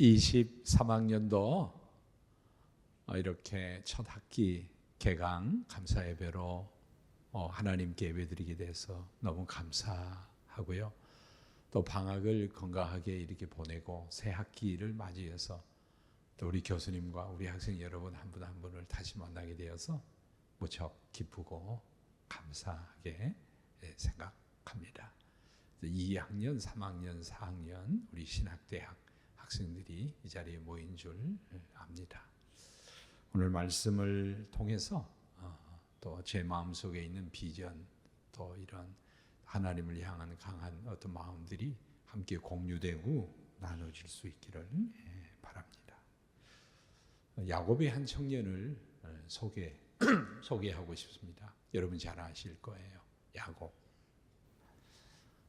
23학년도 어, 이렇게 첫 학기 개강 감사 예배로 어, 하나님께 예배드리게 돼서 너무 감사하고요. 또 방학을 건강하게 이렇게 보내고 새 학기를 맞이해서 또 우리 교수님과 우리 학생 여러분 한 분한 분을 다시 만나게 되어서 무척 기쁘고 감사하게 예, 생각합니다. 2학년, 3학년, 4학년 우리 신학대학 학생들이 이 자리에 모인 줄 압니다. 오늘 말씀을 통해서 어, 또제 마음속에 있는 비전 또 이런 하나님을 향한 강한 어떤 마음들이 함께 공유되고 나눠질 수 있기를 예, 바랍니다. 야곱의 한 청년을 어, 소개 소개하고 싶습니다. 여러분 잘 아실 거예요. 야곱.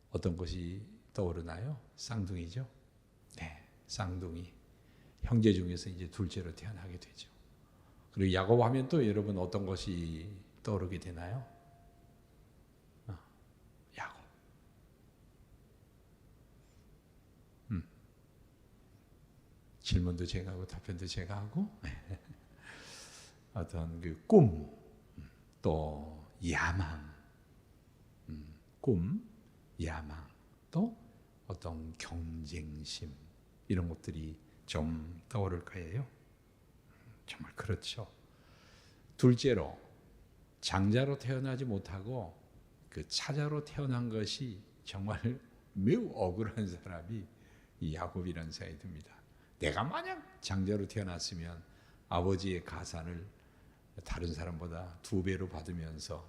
어떤 것이 떠오르나요? 쌍둥이죠. 네, 쌍둥이. 형제 중에서 이제 둘째로 태어나게 되죠. 그리고 야곱 하면 또 여러분 어떤 것이 떠오르게 되나요? 어, 야곱. 음. 질문도 제가 하고 답변도 제가 하고 어떤 그 꿈, 또 야망, 음, 꿈, 야망, 또 어떤 경쟁심 이런 것들이 좀 떠오를 거예요. 정말 그렇죠. 둘째로 장자로 태어나지 못하고 그 차자로 태어난 것이 정말 매우 억울한 사람이 이 야곱이라는 생각이 듭니다. 내가 만약 장자로 태어났으면 아버지의 가산을 다른 사람보다 두 배로 받으면서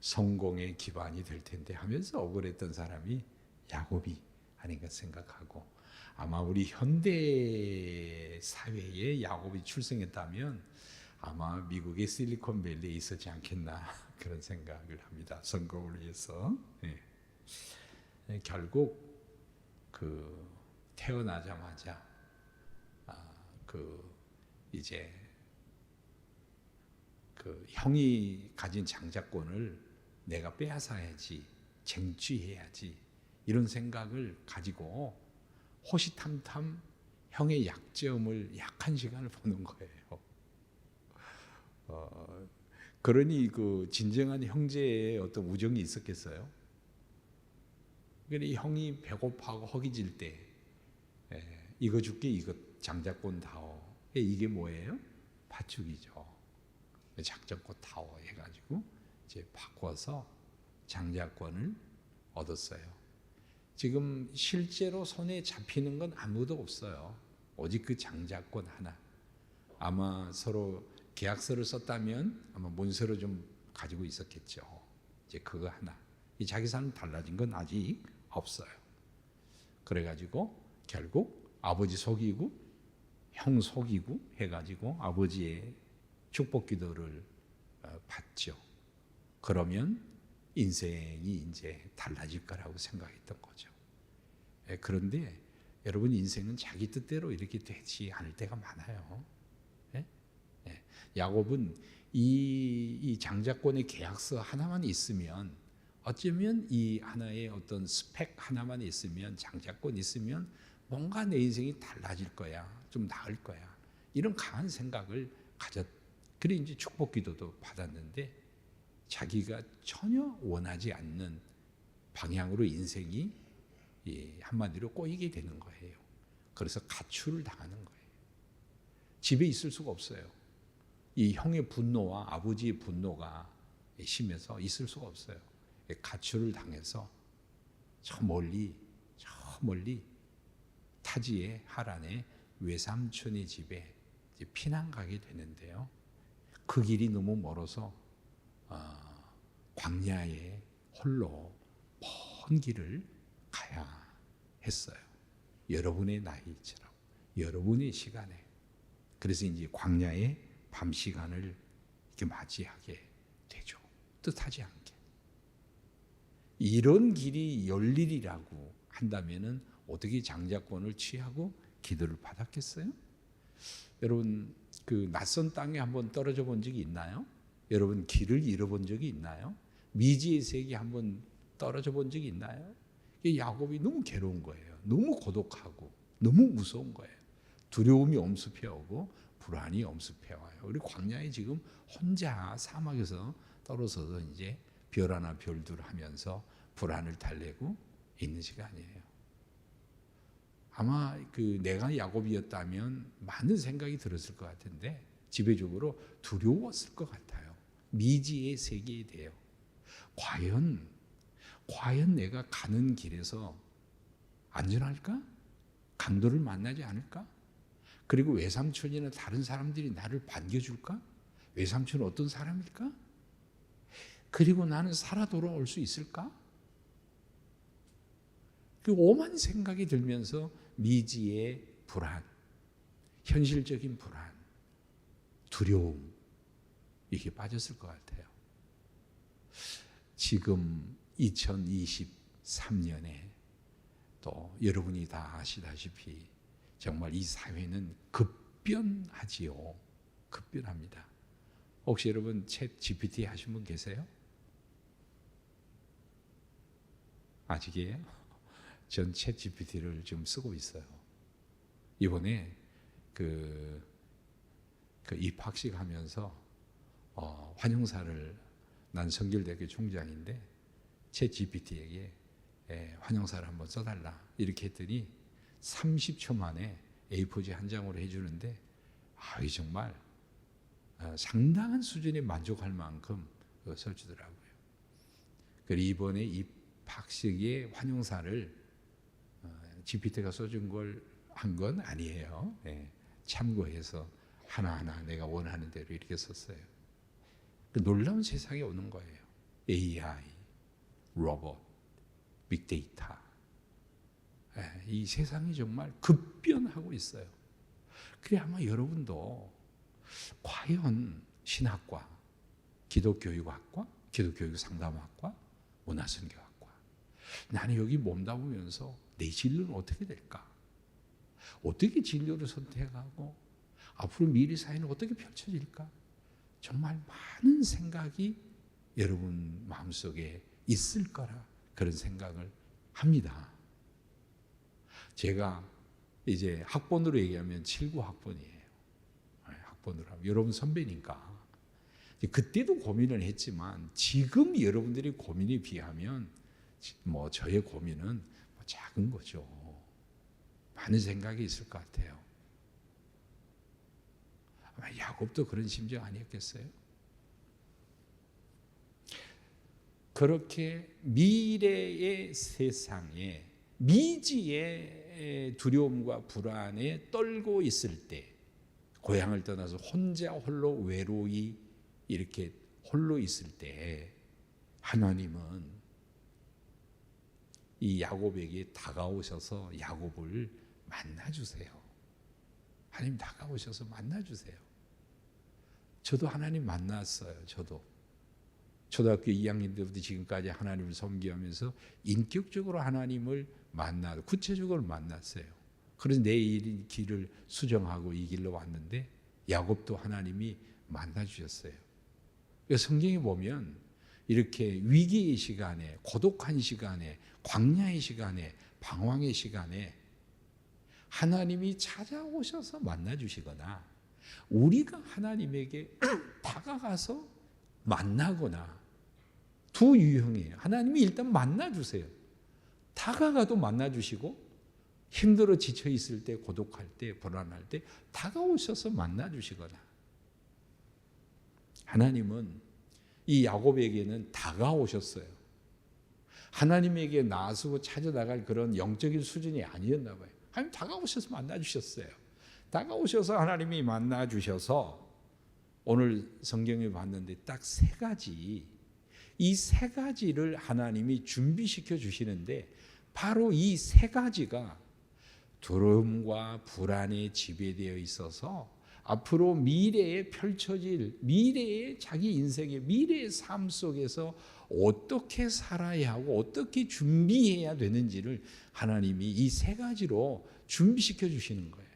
성공의 기반이 될 텐데 하면서 억울했던 사람이 야곱이 아닌가 생각하고 아마 우리 현대 사회에 야곱이 출생했다면 아마 미국의 실리콘밸리에 있었지 않겠나 그런 생각을 합니다. 성공을 위해서 예. 결국 그 태어나자마자 아, 그 이제 그 형이 가진 장자권을 내가 빼앗아야지 쟁취해야지 이런 생각을 가지고 호시탐탐 형의 약점을 약한 시간을 보는 거예요. 어, 그러니 그 진정한 형제의 어떤 우정이 있었겠어요? 그러니 형이 배고파하고 허기질 때 에, 이거 줄게 이거 장자권 다오 이게 뭐예요? 팥죽이죠. 작전권 타워 해가지고 이제 바꿔서 장자권을 얻었어요. 지금 실제로 손에 잡히는 건 아무도 없어요. 오직 그 장자권 하나. 아마 서로 계약서를 썼다면 아마 문서로 좀 가지고 있었겠죠. 이제 그거 하나. 이 자기 삶 달라진 건 아직 없어요. 그래가지고 결국 아버지 속이고 형 속이고 해가지고 아버지의 축복 기도를 어, 받죠. 그러면 인생이 이제 달라질 거라고 생각했던 거죠. 예, 그런데 여러분 인생은 자기 뜻대로 이렇게 되지 않을 때가 많아요. 예? 예. 야곱은 이, 이 장자권의 계약서 하나만 있으면 어쩌면 이 하나의 어떤 스펙 하나만 있으면 장자권 있으면 뭔가 내 인생이 달라질 거야, 좀 나을 거야 이런 강한 생각을 가졌. 그래 이제 축복 기도도 받았는데 자기가 전혀 원하지 않는 방향으로 인생이 한마디로 꼬이게 되는 거예요. 그래서 가출을 당하는 거예요. 집에 있을 수가 없어요. 이 형의 분노와 아버지의 분노가 심해서 있을 수가 없어요. 가출을 당해서 저 멀리 저 멀리 타지의 하란의 외삼촌의 집에 피난 가게 되는데요. 그 길이 너무 멀어서 어, 광야에 홀로 먼 길을 가야 했어요. 여러분의 나이처럼 여러분의 시간에 그래서 이제 광야의 밤 시간을 이렇게 맞이하게 되죠. 뜻하지 않게 이런 길이 열일이라고 한다면은 어떻게 장자권을 취하고 기도를 받았겠어요? 여러분 그 낯선 땅에 한번 떨어져 본 적이 있나요? 여러분 길을 잃어본 적이 있나요? 미지의 세계 한번 떨어져 본 적이 있나요? 야곱이 너무 괴로운 거예요. 너무 고독하고 너무 무서운 거예요. 두려움이 엄습해 오고 불안이 엄습해 와요. 우리 광야에 지금 혼자 사막에서 떨어져서 이제 별 하나 별둘 하면서 불안을 달래고 있는 시간이에요. 아마 그 내가 야곱이었다면 많은 생각이 들었을 것 같은데 지배적으로 두려웠을 것 같아요. 미지의 세계에 대해 과연 과연 내가 가는 길에서 안전할까? 강도를 만나지 않을까? 그리고 외삼촌이나 다른 사람들이 나를 반겨줄까? 외삼촌은 어떤 사람일까? 그리고 나는 살아 돌아올 수 있을까? 그 오만 생각이 들면서 미지의 불안, 현실적인 불안, 두려움, 이게 빠졌을 것 같아요. 지금 2023년에 또 여러분이 다 아시다시피 정말 이 사회는 급변하지요. 급변합니다. 혹시 여러분 챗 GPT 하신 분 계세요? 아직이에요? 전 챗 GPT를 지금 쓰고 있어요. 이번에 그, 그 입학식 하면서 어, 환영사를 난 성결대학교 총장인데 챗 GPT에게 예, 환영사를 한번 써달라 이렇게 했더니 30초 만에 A4지 한 장으로 해주는데 아, 이 정말 어, 상당한 수준에 만족할 만큼 그 써주더라고요. 그리고 이번에 입학식의 환영사를 GPT가 써준 걸 한 건 아니에요. 예, 참고해서 하나하나 내가 원하는 대로 이렇게 썼어요. 그 놀라운 세상이 오는 거예요. AI, 로봇, 빅데이터. 예, 이 세상이 정말 급변하고 있어요. 그래 아마 여러분도 과연 신학과, 기독교육학과, 기독교육 상담학과, 문화선교학과 나는 여기 몸담으면서 내 진로는 어떻게 될까? 어떻게 진로를 선택하고 앞으로 미래 사회는 어떻게 펼쳐질까? 정말 많은 생각이 여러분 마음속에 있을 거라 그런 생각을 합니다. 제가 이제 학번으로 얘기하면 79 학번이에요. 학번으로 하면 여러분 선배니까. 그때도 고민을 했지만 지금 여러분들이 고민에 비하면 뭐 저의 고민은 작은 거죠. 많은 생각이 있을 것 같아요. 아마 야곱도 그런 심정 아니었겠어요? 그렇게 미래의 세상에 미지의 두려움과 불안에 떨고 있을 때 고향을 떠나서 혼자 홀로 외로이 이렇게 홀로 있을 때 하나님은 이 야곱에게 다가오셔서 야곱을 만나 주세요. 하나님 다가오셔서 만나 주세요. 저도 하나님 만났어요. 저도 초등학교 2학년 때부터 지금까지 하나님을 섬기면서 인격적으로 하나님을 만나 구체적으로 만났어요. 그래서 내 길을 수정하고 이 길로 왔는데 야곱도 하나님이 만나 주셨어요. 성경에 보면 이렇게 위기의 시간에 고독한 시간에 광야의 시간에 방황의 시간에 하나님이 찾아오셔서 만나 주시거나 우리가 하나님에게 다가가서 만나거나 두 유형이에요. 하나님이 일단 만나 주세요. 다가가도 만나 주시고 힘들어 지쳐 있을 때 고독할 때 불안할 때 다가오셔서 만나 주시거나 하나님은 이 야곱에게는 다가오셨어요. 하나님에게 나서고 찾아나갈 그런 영적인 수준이 아니었나 봐요. 하나님 다가오셔서 만나 주셨어요. 다가오셔서 하나님이 만나 주셔서 오늘 성경에 봤는데 딱 세 가지 이 세 가지를 하나님이 준비시켜 주시는데 바로 이 세 가지가 두려움과 불안에 지배되어 있어서 앞으로 미래에 펼쳐질 미래의 자기 인생의 미래의 삶 속에서 어떻게 살아야 하고 어떻게 준비해야 되는지를 하나님이 이 세 가지로 준비시켜 주시는 거예요.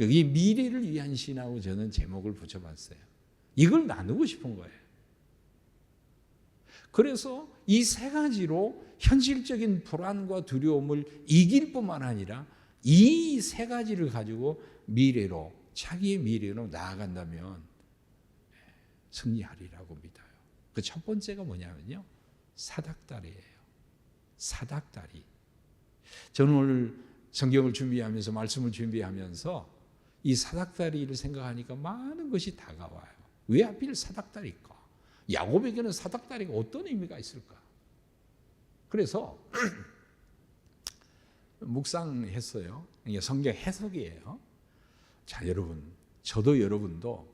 이 미래를 위한 신하고 저는 제목을 붙여봤어요. 이걸 나누고 싶은 거예요. 그래서 이 세 가지로 현실적인 불안과 두려움을 이길 뿐만 아니라 이 세 가지를 가지고 미래로 자기의 미래로 나아간다면 승리하리라고 믿어요. 그 첫 번째가 뭐냐면요. 사닥다리예요. 사닥다리. 저는 오늘 성경을 준비하면서 말씀을 준비하면서 이 사닥다리를 생각하니까 많은 것이 다가와요. 왜 하필 사닥다리일까? 야곱에게는 사닥다리가 어떤 의미가 있을까? 그래서 묵상했어요. 이게 성경 해석이에요. 자, 여러분, 저도 여러분도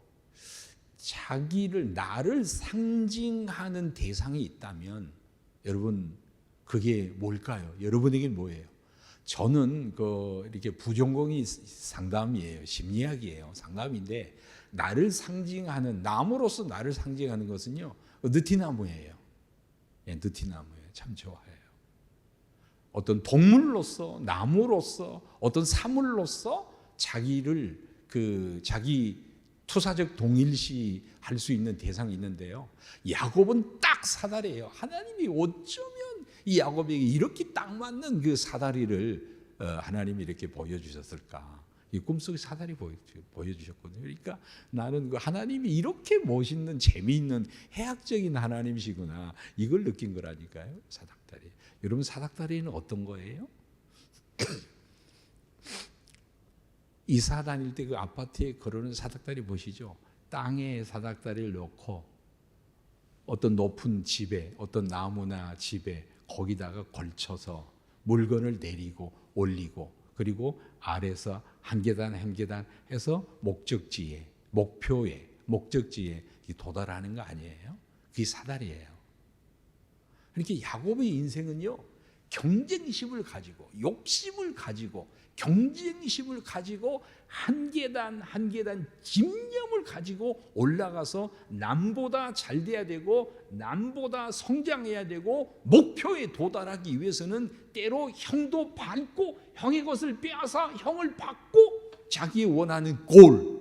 자기를 나를 상징하는 대상이 있다면 여러분 그게 뭘까요? 여러분에게 뭐예요? 저는 그 이렇게 부전공이 상담이에요. 심리학이에요. 상담인데 나를 상징하는 나무로서 나를 상징하는 것은요. 느티나무예요. 예, 느티나무예요. 참 좋아해요. 어떤 동물로서 나무로서 어떤 사물로서 자기를 그 자기 투사적 동일시 할 수 있는 대상이 있는데요. 야곱은 딱 사다리예요. 하나님이 어쩌면 이 야곱에게 이렇게 딱 맞는 그 사다리를 어, 하나님이 이렇게 보여주셨을까? 이 꿈속에 사다리 보여주셨거든요. 그러니까 나는 그 하나님이 이렇게 멋있는 재미있는 해학적인 하나님이시구나 이걸 느낀 거라니까요. 사닥다리. 여러분 사닥다리는 어떤 거예요? 이사 다닐 때 그 아파트에 걸어놓은 사닥다리 보시죠. 땅에 사닥다리를 놓고 어떤 높은 집에 어떤 나무나 집에 거기다가 걸쳐서 물건을 내리고 올리고 그리고 아래서 한 계단 한 계단 해서 목적지에 목표에 목적지에 도달하는 거 아니에요? 그게 사다리예요. 그러니까 야곱의 인생은요 경쟁심을 가지고 욕심을 가지고 경쟁심을 가지고 한 계단 한 계단 집념을 가지고 올라가서 남보다 잘 돼야 되고 남보다 성장해야 되고 목표에 도달하기 위해서는 때로 형도 밟고 형의 것을 빼앗아 형을 받고 자기 원하는 골,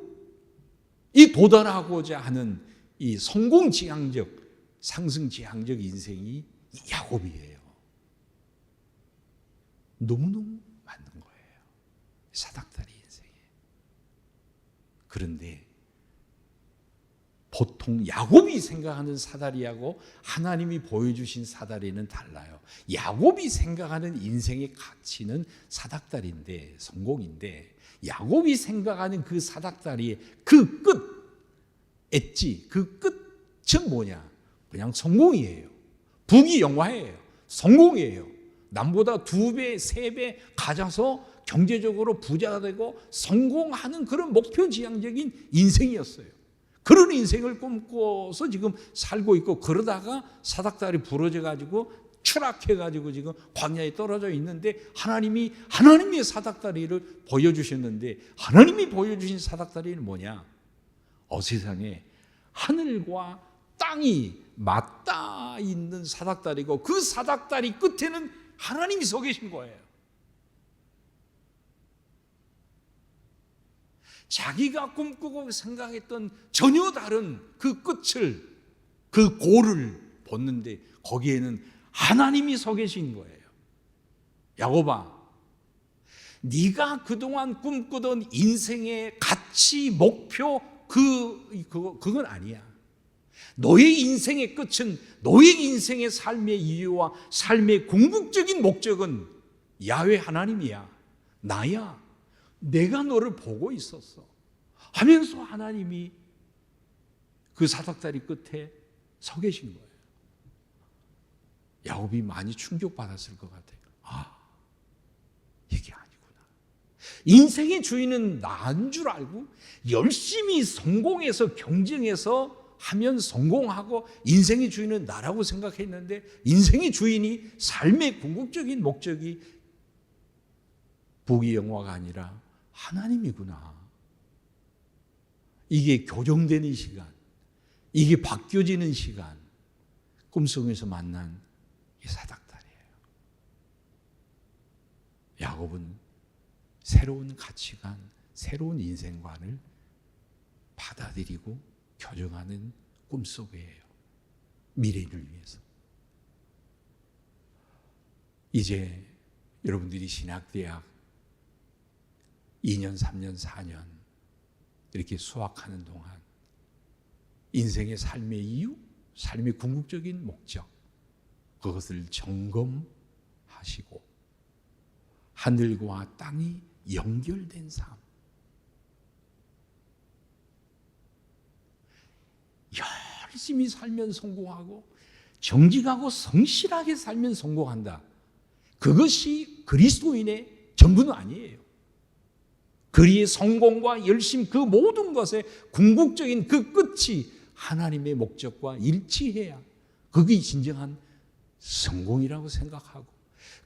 이 도달하고자 하는 이 성공 지향적 상승 지향적 인생이 야곱이에요. 너무너무. 사닥다리 인생에. 그런데 보통 야곱이 생각하는 사다리하고 하나님이 보여주신 사다리는 달라요. 야곱이 생각하는 인생의 가치는 사닥다리인데 성공인데 야곱이 생각하는 그 사닥다리의 그 끝, 엣지, 그 끝은 뭐냐? 그냥 성공이에요. 부귀 영화예요. 성공이에요. 남보다 두 배, 세 배 가져서 경제적으로 부자가 되고 성공하는 그런 목표 지향적인 인생이었어요. 그런 인생을 꿈꿔서 지금 살고 있고 그러다가 사닥다리 부러져 가지고 추락해 가지고 지금 광야에 떨어져 있는데 하나님이 하나님의 사닥다리를 보여주셨는데 하나님이 보여주신 사닥다리는 뭐냐? 어 세상에 하늘과 땅이 맞닿아 있는 사닥다리고 그 사닥다리 끝에는 하나님이 서 계신 거예요. 자기가 꿈꾸고 생각했던 전혀 다른 그 끝을 그 고를 보는데 거기에는 하나님이 서 계신 거예요. 야곱아, 네가 그동안 꿈꾸던 인생의 가치, 목표 그 그거 그건 아니야. 너의 인생의 끝은 너의 인생의 삶의 이유와 삶의 궁극적인 목적은 야훼 하나님이야. 나야. 내가 너를 보고 있었어. 하면서 하나님이 그 사닥다리 끝에 서 계신 거예요. 야곱이 많이 충격받았을 것 같아요. 아, 이게 아니구나. 인생의 주인은 나인 줄 알고 열심히 성공해서 경쟁해서 하면 성공하고 인생의 주인은 나라고 생각했는데 인생의 주인이 삶의 궁극적인 목적이 부귀 영화가 아니라 하나님이구나. 이게 교정되는 시간, 이게 바뀌어지는 시간, 꿈속에서 만난 이 사닥다리예요. 야곱은 새로운 가치관, 새로운 인생관을 받아들이고 교정하는 꿈속이에요. 미래를 위해서. 이제 여러분들이 신학대학 2년, 3년, 4년 이렇게 수확하는 동안 인생의 삶의 이유, 삶의 궁극적인 목적 그것을 점검하시고 하늘과 땅이 연결된 삶. 열심히 살면 성공하고 정직하고 성실하게 살면 성공한다. 그것이 그리스도인의 전부는 아니에요. 그리의 성공과 열심 그 모든 것의 궁극적인 그 끝이 하나님의 목적과 일치해야 그게 진정한 성공이라고 생각하고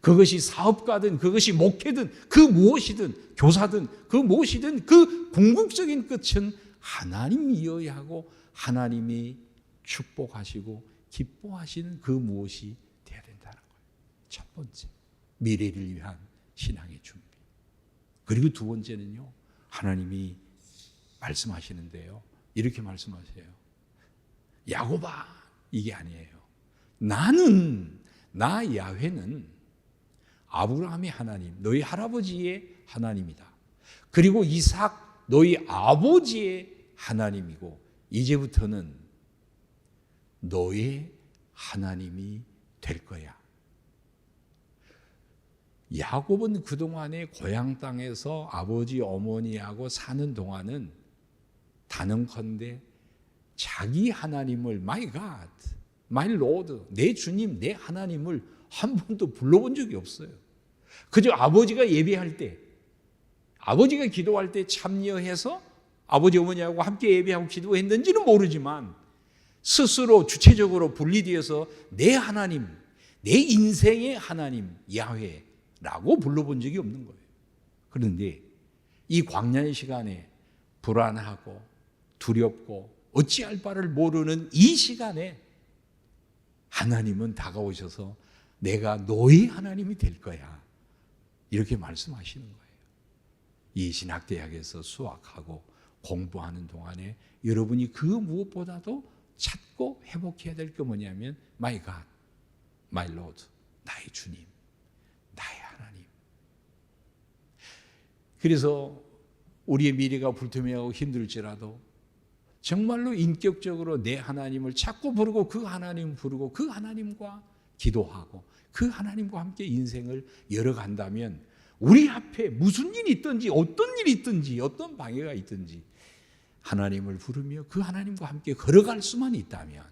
그것이 사업가든 그것이 목회든 그 무엇이든 교사든 그 무엇이든 그 궁극적인 끝은 하나님이어야 하고 하나님이 축복하시고 기뻐하시는 그 무엇이 돼야 된다는 거예요. 첫 번째 미래를 위한 신앙의 준비. 그리고 두 번째는요. 하나님이 말씀하시는데요. 이렇게 말씀하세요. 야고바 이게 아니에요. 나는 나 야훼는 아브라함의 하나님, 너희 할아버지의 하나님이다. 그리고 이삭 너희 아버지의 하나님이고 이제부터는 너의 하나님이 될 거야. 야곱은 그동안에 고향 땅에서 아버지 어머니하고 사는 동안은 단언컨대 자기 하나님을 my God, my Lord, 내 주님, 내 하나님을 한 번도 불러본 적이 없어요. 그저 아버지가 예배할 때, 아버지가 기도할 때 참여해서 아버지 어머니하고 함께 예배하고 기도했는지는 모르지만 스스로 주체적으로 분리되어서 내 하나님, 내 인생의 하나님 야훼 라고 불러본 적이 없는 거예요. 그런데 이 광야의 시간에 불안하고 두렵고 어찌할 바를 모르는 이 시간에 하나님은 다가오셔서 내가 너희 하나님이 될 거야. 이렇게 말씀하시는 거예요. 이 신학대학에서 수학하고 공부하는 동안에 여러분이 그 무엇보다도 찾고 회복해야 될 게 뭐냐면 My God, My Lord, 나의 주님, 나의 하나님. 그래서 우리의 미래가 불투명하고 힘들지라도 정말로 인격적으로 내 하나님을 찾고 부르고 그 하나님 부르고 그 하나님과 기도하고 그 하나님과 함께 인생을 열어간다면 우리 앞에 무슨 일이 있든지 어떤 일이 있든지 어떤 방해가 있든지 하나님을 부르며 그 하나님과 함께 걸어갈 수만 있다면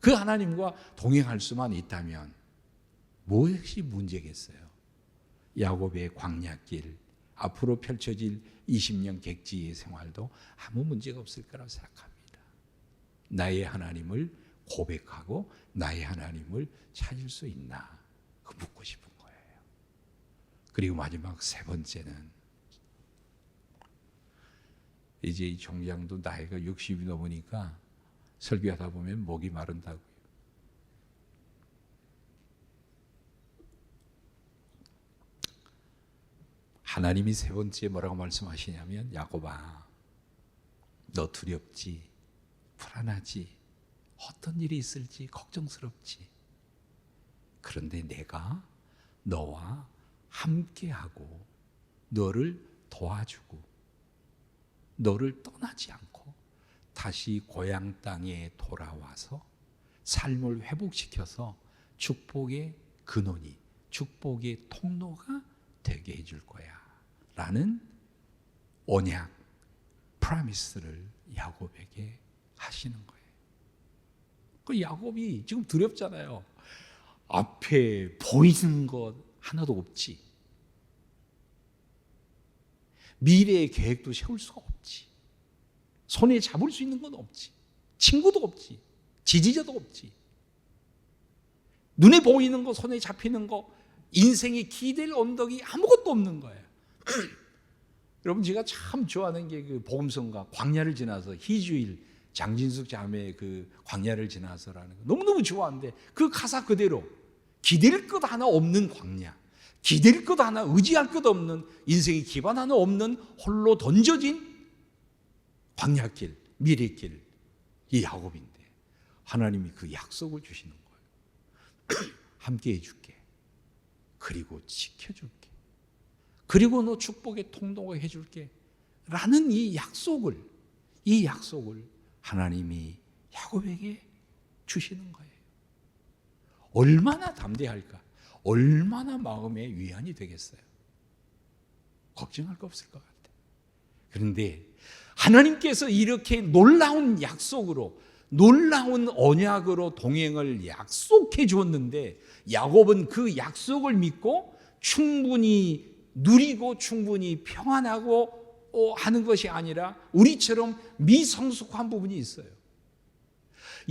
그 하나님과 동행할 수만 있다면 무엇이 문제겠어요? 야곱의 광야길 앞으로 펼쳐질 20년 객지의 생활도 아무 문제가 없을 거라고 생각합니다. 나의 하나님을 고백하고 나의 하나님을 찾을 수 있나? 그 묻고 싶은 거예요. 그리고 마지막 세 번째는 이제 이 종장도 나이가 60이 넘으니까 설교하다 보면 목이 마른다고요. 하나님이 세 번째 뭐라고 말씀하시냐면 야곱아 너 두렵지? 불안하지? 어떤 일이 있을지 걱정스럽지? 그런데 내가 너와 함께하고 너를 도와주고 너를 떠나지 않고 다시 고향 땅에 돌아와서 삶을 회복시켜서 축복의 근원이 축복의 통로가 되게 해줄 거야. 라는 언약, 프라미스를 야곱에게 하시는 거예요. 그 야곱이 지금 두렵잖아요. 앞에 보이는 것 하나도 없지. 미래의 계획도 세울 수가 없지. 손에 잡을 수 있는 건 없지. 친구도 없지. 지지자도 없지. 눈에 보이는 거, 손에 잡히는 거, 인생의 기댈 언덕이 아무것도 없는 거예요. 여러분 제가 참 좋아하는 게 그 복음성가 광야를 지나서 희주일 장진숙 자매의 그 광야를 지나서라는 거. 너무너무 좋아하는데 그 가사 그대로 기댈 것 하나 없는 광야 기댈 것 하나 의지할 것 없는 인생의 기반 하나 없는 홀로 던져진 광야길 미래길 이 야곱인데 하나님이 그 약속을 주시는 거예요. 함께 해줄게. 그리고 지켜줄게. 그리고 너 축복의 통로가 해줄게. 라는 이 약속을, 이 약속을 하나님이 야곱에게 주시는 거예요. 얼마나 담대할까? 얼마나 마음의 위안이 되겠어요? 걱정할 거 없을 것 같아요. 그런데 하나님께서 이렇게 놀라운 약속으로 놀라운 언약으로 동행을 약속해 주었는데 야곱은 그 약속을 믿고 충분히 누리고 충분히 평안하고 어, 하는 것이 아니라 우리처럼 미성숙한 부분이 있어요.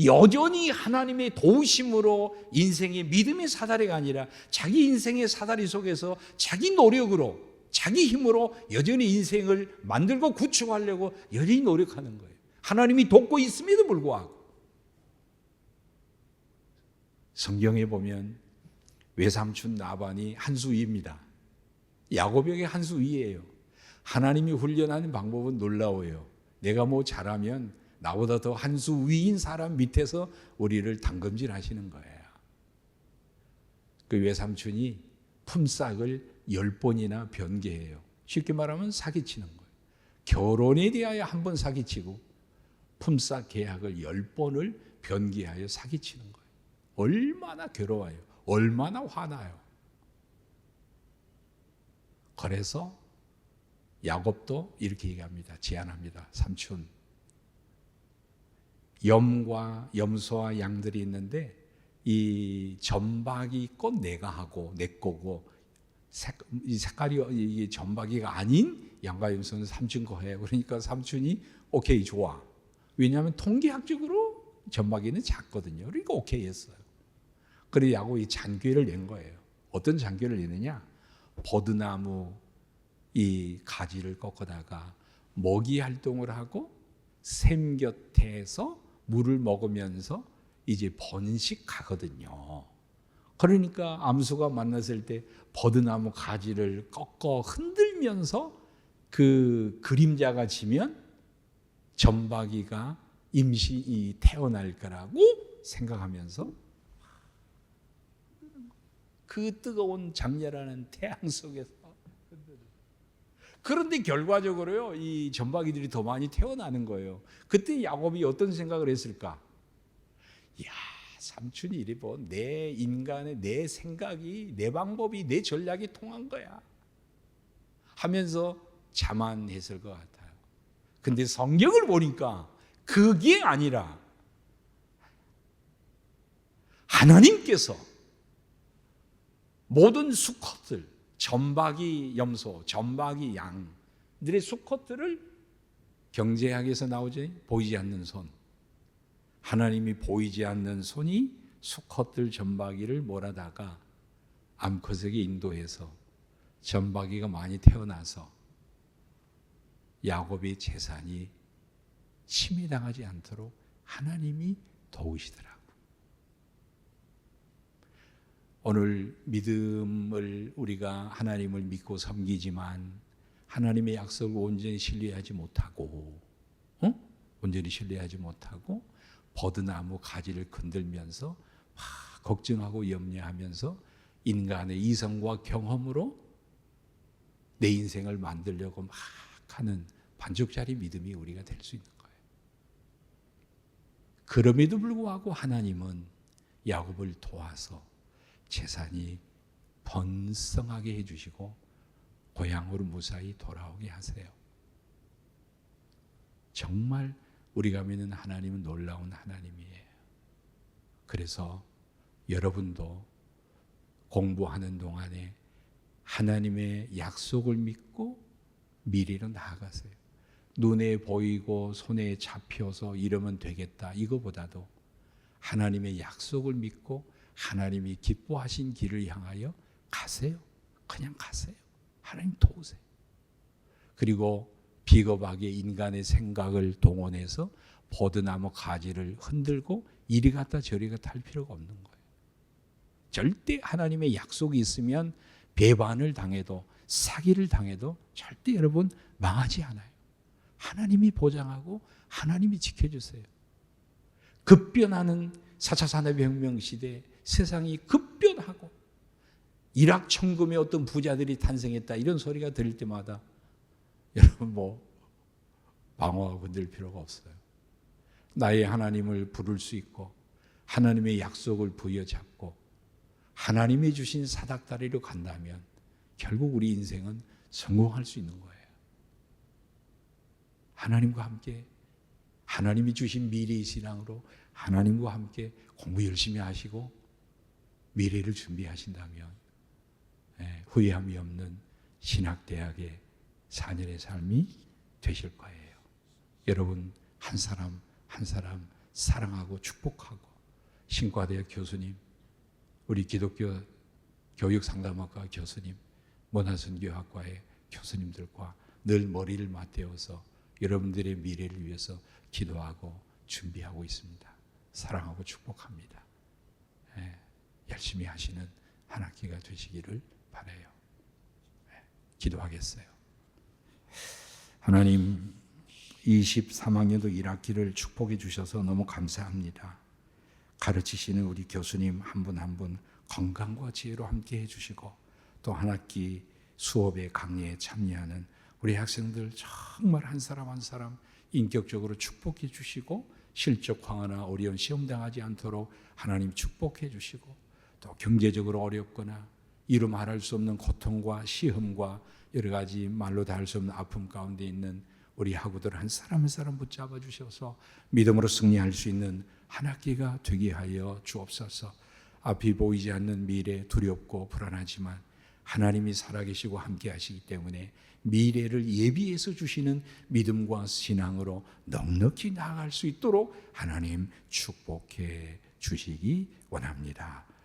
여전히 하나님의 도우심으로 인생의 믿음의 사다리가 아니라 자기 인생의 사다리 속에서 자기 노력으로 자기 힘으로 여전히 인생을 만들고 구축하려고 여전히 노력하는 거예요. 하나님이 돕고 있음에도 불구하고 성경에 보면 외삼촌 나반이 한수 위입니다. 야곱에게 한 수 위예요. 하나님이 훈련하는 방법은 놀라워요. 내가 뭐 잘하면 나보다 더 한 수 위인 사람 밑에서 우리를 당금질 하시는 거예요. 그 외삼촌이 품삯을 열 번이나 변개해요. 쉽게 말하면 사기치는 거예요. 결혼에 대하여 한 번 사기치고 품삯 계약을 열 번을 변개하여 사기치는 거예요. 얼마나 괴로워요. 얼마나 화나요. 그래서 야곱도 이렇게 얘기합니다. 제안합니다. 삼촌. 염과 염소와 양들이 있는데 이 전박이 건 내가 하고 내 거고 색, 이 색깔이 이게 전박이가 아닌 양과 염소는 삼촌 거예요. 그러니까 삼촌이 오케이 좋아. 왜냐하면 통계학적으로 전박이는 작거든요. 그러니까 오케이 했어요. 그래 야곱이 잔꾀를 낸 거예요. 어떤 잔꾀를 내느냐? 버드나무 이 가지를 꺾어다가 먹이 활동을 하고 샘 곁에서 물을 먹으면서 이제 번식하거든요. 그러니까 암수가 만났을 때 버드나무 가지를 꺾어 흔들면서 그 그림자가 지면 전박이가 임시 태어날 거라고 생각하면서 그 뜨거운 장렬하는 태양 속에서 그런데 결과적으로요, 이 전박이들이 더 많이 태어나는 거예요. 그때 야곱이 어떤 생각을 했을까? 야, 삼촌이 이래 뭐, 내 인간의 내 생각이, 내 방법이, 내 전략이 통한 거야. 하면서 자만했을 것 같아요. 근데 성경을 보니까 그게 아니라 하나님께서 모든 수컷들, 전박이 염소, 전박이 양들의 수컷들을 경제학에서 나오지 보이지 않는 손. 하나님이 보이지 않는 손이 수컷들 전박이를 몰아다가 암컷에게 인도해서 전박이가 많이 태어나서 야곱의 재산이 침해당하지 않도록 하나님이 도우시더라고. 오늘 믿음을 우리가 하나님을 믿고 섬기지만 하나님의 약속을 온전히 신뢰하지 못하고, 어? 온전히 신뢰하지 못하고 버드나무 가지를 건들면서 막 걱정하고 염려하면서 인간의 이성과 경험으로 내 인생을 만들려고 막 하는 반죽짜리 믿음이 우리가 될 수 있는 거예요. 그럼에도 불구하고 하나님은 야곱을 도와서 재산이 번성하게 해주시고 고향으로 무사히 돌아오게 하세요. 정말 우리가 믿는 하나님은 놀라운 하나님이에요. 그래서 여러분도 공부하는 동안에 하나님의 약속을 믿고 미래로 나아가세요. 눈에 보이고 손에 잡혀서 이러면 되겠다. 이거보다도 하나님의 약속을 믿고 하나님이 기뻐하신 길을 향하여 가세요. 그냥 가세요. 하나님 도우세요. 그리고 비겁하게 인간의 생각을 동원해서 버드나무 가지를 흔들고 이리 갔다 저리 갔다 할 필요가 없는 거예요. 절대 하나님의 약속이 있으면 배반을 당해도 사기를 당해도 절대 여러분 망하지 않아요. 하나님이 보장하고 하나님이 지켜주세요. 급변하는 4차 산업혁명 시대 세상이 급변하고 일확천금의 어떤 부자들이 탄생했다 이런 소리가 들릴 때마다 여러분 뭐 방어하고 건들 필요가 없어요. 나의 하나님을 부를 수 있고 하나님의 약속을 부여잡고 하나님이 주신 사닥다리로 간다면 결국 우리 인생은 성공할 수 있는 거예요. 하나님과 함께 하나님이 주신 미래의 신앙으로 하나님과 함께 공부 열심히 하시고 미래를 준비하신다면 예, 후회함이 없는 신학대학의 4년의 삶이 되실 거예요. 여러분 한 사람 한 사람 사랑하고 축복하고 신과대학 교수님 우리 기독교 교육상담학과 교수님 문화선교학과의 교수님들과 늘 머리를 맞대어서 여러분들의 미래를 위해서 기도하고 준비하고 있습니다. 사랑하고 축복합니다. 예, 열심히 하시는 한 학기가 되시기를 바래요. 예, 기도하겠어요. 하나님 23학년도 1학기를 축복해 주셔서 너무 감사합니다. 가르치시는 우리 교수님 한 분 한 분 건강과 지혜로 함께 해 주시고 또 한 학기 수업의 강의에 참여하는 우리 학생들 정말 한 사람 한 사람 인격적으로 축복해 주시고 실적 황하나 어려운 시험 당하지 않도록 하나님 축복해 주시고 또 경제적으로 어렵거나 이루 말할 수 없는 고통과 시험과 여러 가지 말로 다 할 수 없는 아픔 가운데 있는 우리 학우들 한 사람 한 사람 붙잡아 주셔서 믿음으로 승리할 수 있는 한 학기가 되게 하여 주옵소서. 앞이 보이지 않는 미래 두렵고 불안하지만 하나님이 살아계시고 함께 하시기 때문에 미래를 예비해서 주시는 믿음과 신앙으로 넉넉히 나아갈 수 있도록 하나님 축복해 주시기 원합니다.